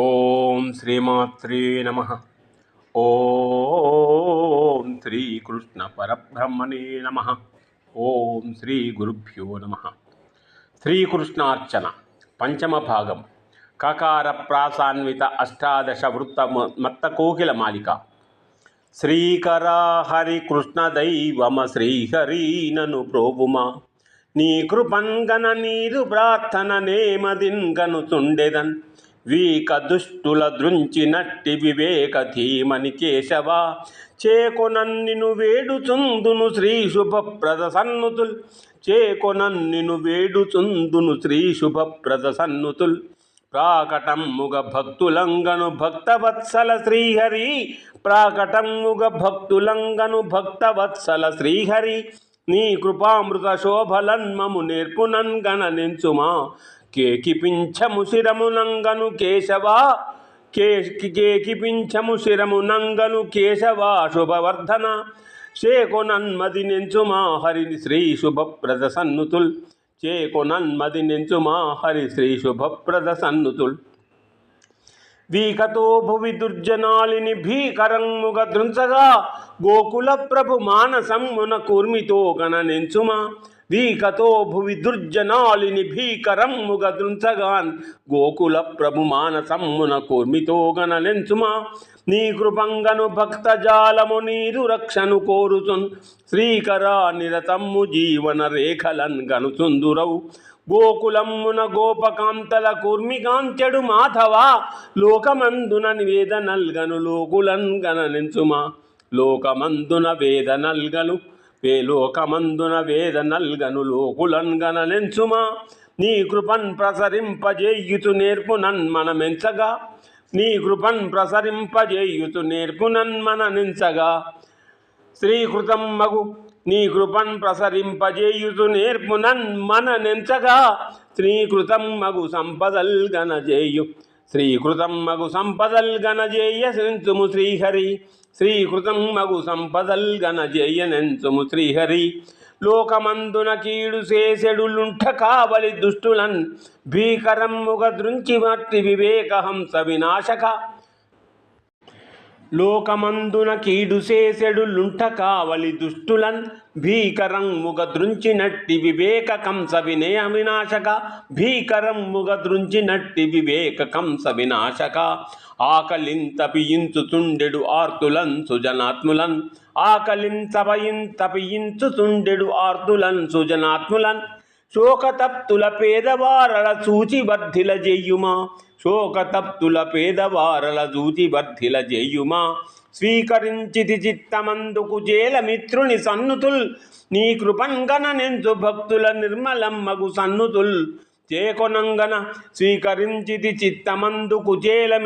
ఓం శ్రీమాత్రే నమ. ఓం శ్రీకృష్ణ పరబ్రహ్మణే నమ. ఓం శ్రీ గురుభ్యో నమ. శ్రీకృష్ణార్చన పంచమ భాగం. కకార ప్రాసాన్విత అష్టాదశ వృత్త మత్త కోకిల మాలిక. శ్రీకరా హరికృష్ణ దైవమ శ్రీహరి నను ప్రోభుమా నీ కృపంగన నీరు ప్రార్థన నేమదిన్ గనుతుండెదన్ వీక దుష్టుల దృంచినట్టి వివేక ధీమని కేశవ చేకొనన్నిను వేడుచుందును శ్రీ శుభప్రద సన్నుతుల్. చేకొనన్నిను వేడుచుందును శ్రీ శుభప్రద సన్నుతుల్. ప్రాకటమ్ముగ భక్తులంగను భక్తవత్సల శ్రీహరి. ప్రాకటమ్ముగ భక్తులంగను భక్తవత్సల శ్రీహరి. నీ కృపామృత శోభలన్మము నేర్పునన్గణ నించుమా కేకిపించము శిరము నంగను కేశవా. కేకిపించము శిరము నంగను కేశవా. శుభవర్ధన. చేకొనన్మది నెంచుమా హరిని శ్రీ శుభప్రద సన్నుతుల్. చేకొనన్మది నెంచుమా హరి శ్రీ శుభప్రద సన్నుతుల్. వీకతో భువి దుర్జనాలిని భీకరంగుగ దృంచగా గోకుల ప్రభు మానసమ్మున కూర్మితో గణనెంచుమా వీకతో భువి దుర్జనాలిని భీకరమ్ముగ దృంచగాన్ గోకుల ప్రభు మానసమ్మున కూర్మితో గణనెంచుమా నీ కృపంగను భక్త జాలము నీరు రక్షను కోరుచున్. శ్రీకరా నిరతమ్ము జీవన రేఖలన్ గనుచుందురవు. గోకులమ్మున గోపకాంతల కూర్మికాంచెడు మాధవా. లోకమందున నివేద నల్గను లోకులన్ గణనించుమా లోకమందున వేద నల్గను వేలోకమందున వేద నల్గను లోకులన్గన నెంచుమా. నీ కృపన్ ప్రసరింపజేయుతు నేర్పునన్ నన్మనమెంచగా నీ కృపన్ ప్రసరింపజేయుతు నేర్పునన్ మననించగా శ్రీకృతం మగు నీ కృపన్ ప్రసరింపజేయుతు నేర్పునన్ మన నెంచగా. శ్రీకృతం మగు సంపదల్ గణజేయు శ్రీకృతం మగు సంపదల్ గణజేయ శ్రీహరి. శ్రీకృతం మగు సంపదల్ గణజేయ జయనెంచుము శ్రీహరి. లోకమందున కీడు చేసెడులుంఠ కావలి దుష్టులన్ భీకరమ్ముగ దృంచి వాటి వివేకహంస వినాశక. లోకమందున కీడు చేసెడు లుంట కావలి దుష్టులన్ భీకరం ముగ దృంచినట్టి వివేక కంస వినయ వినాశక. భీకరం ముగ దృంచినట్టి వివేక కంస వినాశక. ఆకలింతపియించుతుండెడు ఆర్తులన్ సుజనాత్ములన్. ఆకలింతపయింతపియించుతుండెడు ఆర్తులన్ సుజనాత్ములన్. శోకతప్తుల పేదవారల చూచి వర్ధిల జెయ్యుమా శోకతప్తుల పేదవారల చూచి వర్ధిల జెయ్యుమా స్వీకరించితి చిత్తమందుకు జేల మిత్రుని సన్నుతుల్. నీ కృపంగన నెంచు భక్తుల నిర్మలమ్మగు సన్నుతుల్. చేకొనంగన స్వీకరించితి చిత్తమందుకు జేల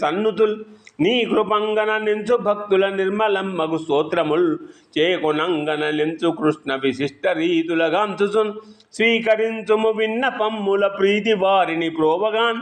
సన్నుతుల్. నీ కృపంగన నెంచు భక్తుల నిర్మలమ్మగు స్తోత్రముల్. చేకొనంగన నెంచు కృష్ణ విశిష్ట రీతులగాంచుచున్. స్వీకరించుము విన్నపమ్ముల ప్రీతి వారిని ప్రోవగాన్.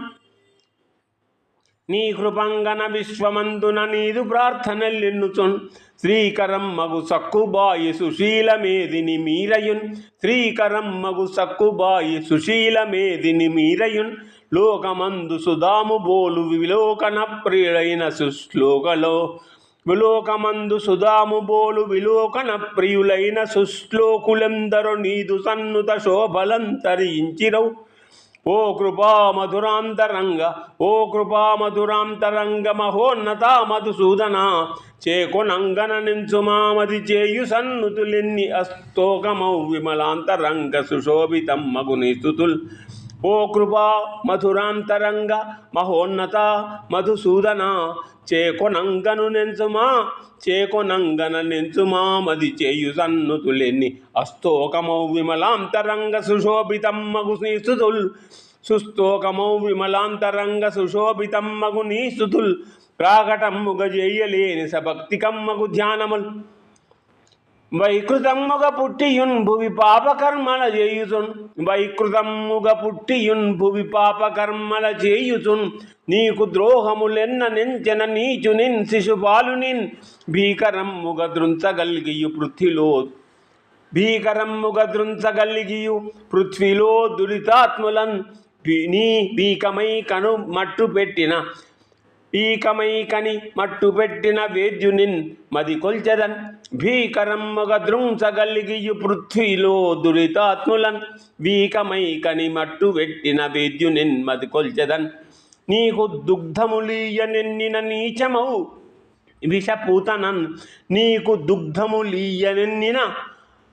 నీ కృపంగన విశ్వమందున నీదు ప్రార్థనలెన్నుచున్. శ్రీకరం మగు సక్కుబాయి సుశీలమేదిని మీరయున్. శ్రీకరం మగు సక్కుబాయి సుశీలమేదిని మీరయున్. లోకమందు సుధాము బోలు విలోకన ప్రియుడైన సుశ్లోకలో విలోకమందు సుధాము బోలు విలోకన ప్రియులైన సుశ్లోకులెందరు నీదు సన్నుత శోభలంతరించిరవు ఓ కృపా మధురాంతరంగ ఓ కృపా మధురాంతరంగ మహోన్నత మధుసూదన చేకొనంగన నించుమామది చేయు సన్నుతులెన్ని అస్తోకమౌ విమలాంతరంగ సుశోభితం మగుని స్థుతుల్ ఓ కృపా మధురాంతరంగ మహోన్నత మధుసూదన చేకొనంగను నెంచుమా చేకొనంగన నెంచుమా మది చేయు సన్నుతులెన్ని అస్తోకమౌ విమలాంతరంగ సుశోభితం మగు శ్రీస్తుతుల్ సుస్తోకమౌ విమలాంతరంగ సుశోభితం మగు ప్రాగటం స్థుతుల్ ప్రాకటమ్ముగ చేయలేని సభక్తికమ్మగు ధ్యానముల్. వైకృతమ్ముగ పుట్టియున్ భువి పాపకర్మల చేయుచున్. వైకృతమ్ముగ పుట్టియున్ భువి పాపకర్మల చేయుచున్. నీకు ద్రోహములెన్న నెంచెన నీచునిన్ శిశుపాలునిన్ భీకరమ్ముగ దృంచగలిగియు పృథ్విలో భీకరమ్ముగ దృంచగలిగియు పృథ్వీలో దురితాత్ములన్. భీ- నీ భీకమై కను మట్టు పెట్టిన ఈకమైకని మట్టు పెట్టిన వేద్యునిన్ మది కొల్చెదన్. భీకరమ్మగ మగ దృంసగలిగియు పృథ్వీలో దురితాత్ములన్. వీకమైకని మట్టు పెట్టిన వేద్యునిన్ మది కొల్చెదన్. నీకు దుగ్ధములీయ నిన్నిన నీచమౌ విషపూతనన్. నీకు దుగ్ధములీయనెన్నిన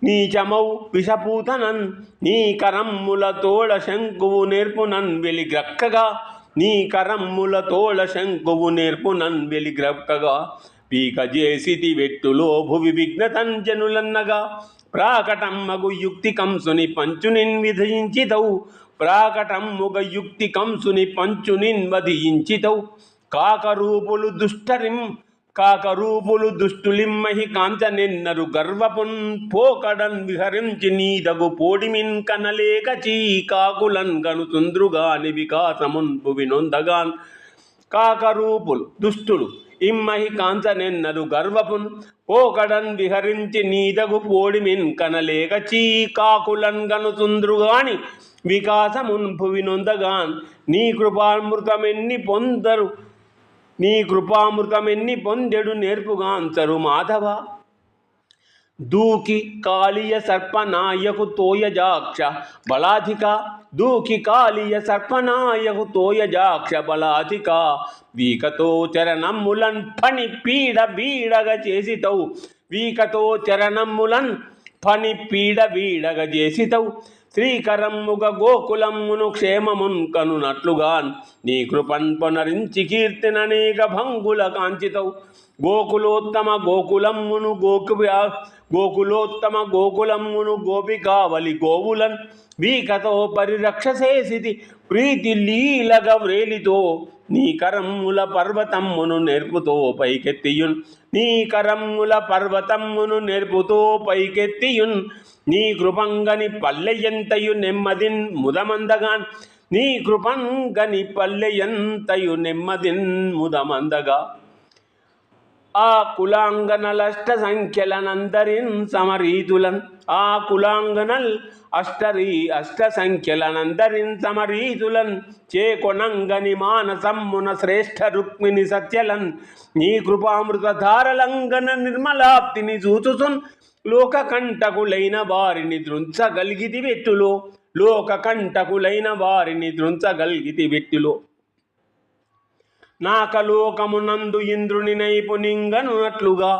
నీచమౌ విషపూతనన్. నీ కరమ్ముల తోళ శంకువు నేర్పునన్. వెలిగ్రక్కగా నీ కరమ్ముల తోళ శంకువు నేర్పు నన్ వెలిగ్రక్కగా పీక చేసితి వెట్టులో భువి విఘ్నతంజనులన్నగా ప్రాకటమ్మగు యుక్తి కంసుని పంచునిన్ విధించితవు ప్రాకటమ్ముగ యుక్తి కంసుని పంచునిన్ వధించితవు కాకరూపులు దుష్టరిం కాకరూపులు దుష్టులిమ్మహి కాంచనెన్నరు గర్వపున్ పోకడన్ విహరించి నీదగు పోడిమిన్ కనలేక చీకాకులన్ గను చుంద్రుగాని వికాసమున్పు వినొందగాన్ నొందగాన్ కాకరూపులు దుష్టులు ఇమ్మహి కాంచనెన్నరు గర్వపున్ పోకడన్ విహరించి నీదగు పోడిమిన్ కనలేక చీకాకులన్ గను చుంద్రుగాని వికాసమున్పు వినొందగాన్ నొందగాన్ నీ కృపామృతమెన్ని పొందరు నీ కృపామృతమెన్ని పొందెడు నేర్పుగా నేర్పుగాంచరు మాధవ? దూకి కాళీయ సర్పనాయకు తోయజాక్ష బలాధిక. దూకి కాళీయ సర్పనాయకు తోయజాక్ష బలాధిక. వీకతో చరణమ్ములన్ పని పీడ వీడగ చేసితవు. వీకతో చరణమ్ములన్ పని పీడ వీడగ చేసితవు. శ్రీకరమ్ముగ గోకులమ్మును క్షేమమున్ కనునట్లుగా నీ కృపన్ పునరించి కీర్తిననేక భంగుల కాంచితవు. గోకులోత్తమ గోకులమ్మును గోకు గోకులోత్తమ గోకులమ్మును గోపికావలి గోవులన్ వీకతో పరిరక్షసేసిది ప్రీతి లీలగ వ్రేలితో నీ కరమ్ముల పర్వతమ్మును నేర్పుతో పైకెత్తియున్. నీ కరమ్ముల పర్వతమ్మును నేర్పుతో పైకెత్తియున్. నీ కృపంగని పల్లెయంతయు నెమ్మదిన్ ముదమందగాన్. నీ కృపంగని పల్లెయంతయు నెమ్మదిన్ ముదమందగా. ఆ కులాంగనలష్ట సంఖ్యలనందరిన్ సమరీతులన్. ఆ కులాంగనల్ అష్టరీ అష్ట సంఖ్యలనందరిన్ సమరీతులన్ చేకొనంగని మానసమ్మున శ్రేష్ఠ రుక్మిణి సత్యలన్. నీ కృపామృత ధారలంగన నిర్మలాప్తిని చూచుసున్ లోకకంటకులైన వారిని దృంచగలిగితి వెట్టులో లోకకంటకులైన వారిని దృంచగలిగితి వెట్టులో నాకలోకమునందు ఇంద్రుని నైపుణింగనున్నట్లుగా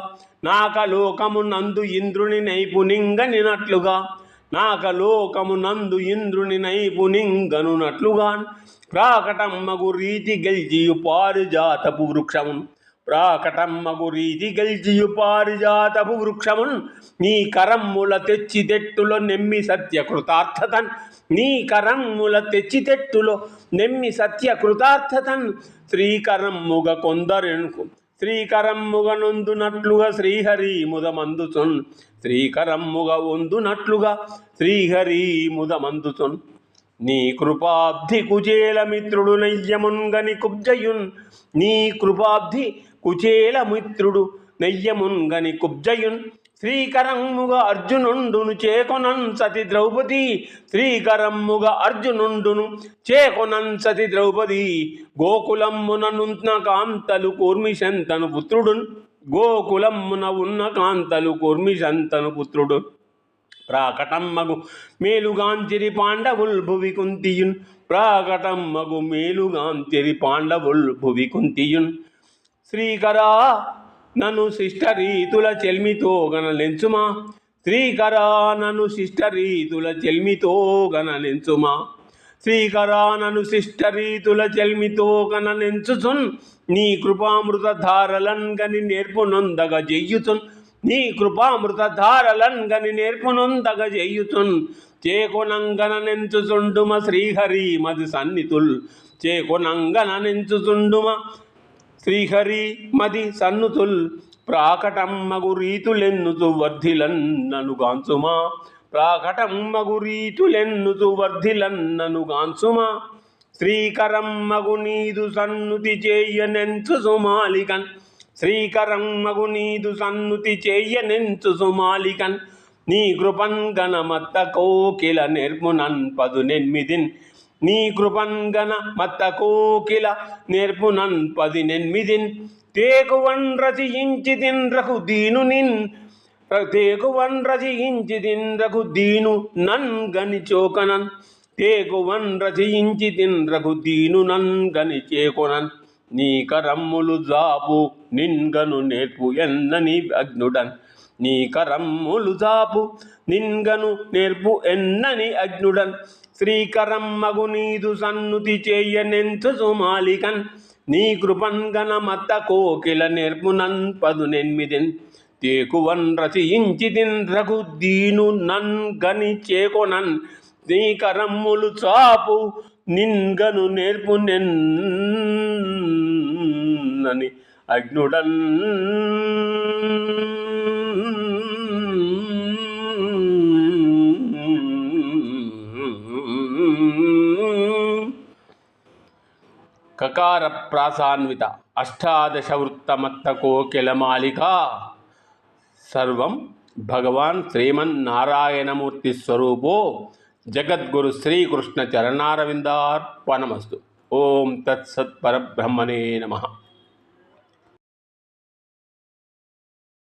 నాకలోకమునందు ఇంద్రుని నైపుణింగనినట్లుగా నాకలోకమునందు ఇంద్రుని నైపుణింగనున్నట్లుగా ప్రాకటమ్మగు రీతి గెల్జియు పారిజాతపు వృక్షమును ప్రాకటమ్మగు రీతి గెల్జియు పారిజాతపు వృక్షమున్ నీ కరమ్ముల తెచ్చి తెట్టులో నెమ్మి సత్య కృతార్థతన్ నీ కరమ్ముల తెచ్చి తెట్టులో నెమ్మి సత్య కృతార్థతన్ శ్రీకరమ్ముగ కొందరెనుకు శ్రీకరమ్ముగ నొందునట్లుగా శ్రీహరి ముదమందుచున్. శ్రీకరమ్ముగ వందునట్లుగా శ్రీహరి ముదమందుచున్. నీ కృపాబ్ధి కుజేల మిత్రుడు నయ్యమున్గని కుబ్జయున్. నీ కృపాబ్ధి కుచేలమిత్రుడు నెయ్యముంగని నెయ్యమున్గని కుబ్జయున్ శ్రీకరమ్ముగా అర్జునుండును చేకొనన్ సతి ద్రౌపది. శ్రీకరమ్ముగ అర్జునుండును చేకొనన్ సతి ద్రౌపది. గోకులమ్మున కాంతలు కూర్మిశంతను పుత్రుడున్. గోకులమ్మున ఉన్న కాంతలు కూర్మిశంతను పుత్రుడు ప్రాకటమ్మగు మేలుగాంచిరి పాండవుల్ భువి కుంతియున్. ప్రాకటమ్మగు మేలుగాంచిరి పాండవుల్ భువి కుంతియున్. శ్రీకరా నన్ను శిష్టరీతుల చెల్మితో గనలెంచుమా? శ్రీకరా నన్ను శిష్టరీతుల చెల్మితో గనలెంచుమా? శ్రీకరా నన్ను శిష్టరీతుల చెల్మితో గనలెంచుచున్? నీ కృపామృత ధారలన్ గని నేర్పునొందగ జెయ్యుచున్? నీ కృపామృత ధారలన్ గని నేర్పునొందగ జెయ్యుచున్? చేకొనంగన నెంచుచుండుమ శ్రీహరి మది సన్నితుల్? చేకొనంగన నెంచుచుండుమ శ్రీహరి మది సన్నుతుల్ ప్రాకటమ్మగు రీతులెన్నుతు వర్ధిలన్నను గాంచుమా. ప్రాకటమ్మగు రీతులెన్నుతు వర్ధిలన్నను గాంచుమా. శ్రీకరమ్మగు నీదు సన్నుతి చేయనెంచు సుమాలికన్. శ్రీకరమ్మగు నీదు సన్నుతి చేయనెంచు సుమాలికన్. నీ కృపన్ గణమత్త కోకిల నిర్మునన్ పదునెన్మిదిన్ నీ కృపంగన మత్త కోకిల నేర్పునన్ పదినెనిమిదిన్. తేకువన్ రచయించి తిన్రకు దీను నిన్. తేకువన్ రచయించి తిన్రకు దీను నన్ గని చోకనన్ తేకువన్ రచయించి తిన్రకు దీను నన్ గని చేకొనన్ నీ కరమ్ములు జాపు నిన్గను నేర్పు ఎన్నని అగ్నుడన్. నీ కరమ్ములు జాపు నిన్గను నేర్పు ఎన్నని అగ్నుడన్. శ్రీకరమ్మగు నీదు సన్నుతి చేయనెంచు సుమాలికన్. నీ కృపన్ గన కోకిల నేర్పునన్ పదునెనిమిదిన్ తేకువన్ రచయించిదిన్ రఘుద్దీను రఘు దీను నన్ గని చేకొనన్ నీ కరమ్ములు చాపు నిన్గను నేర్పు నెన్నని అగ్నుడన్ కకార ప్రాసాన్విత అష్టాదశ వృత్తమత్త కోకిలమాలికా సర్వం భగవాన్ శ్రీమన్నారాయణమూర్తి స్వరూపో జగద్గురు శ్రీకృష్ణ చరణారవిందార్పణమస్తు ఓం తత్సత్ పరబ్రహ్మణే నమ.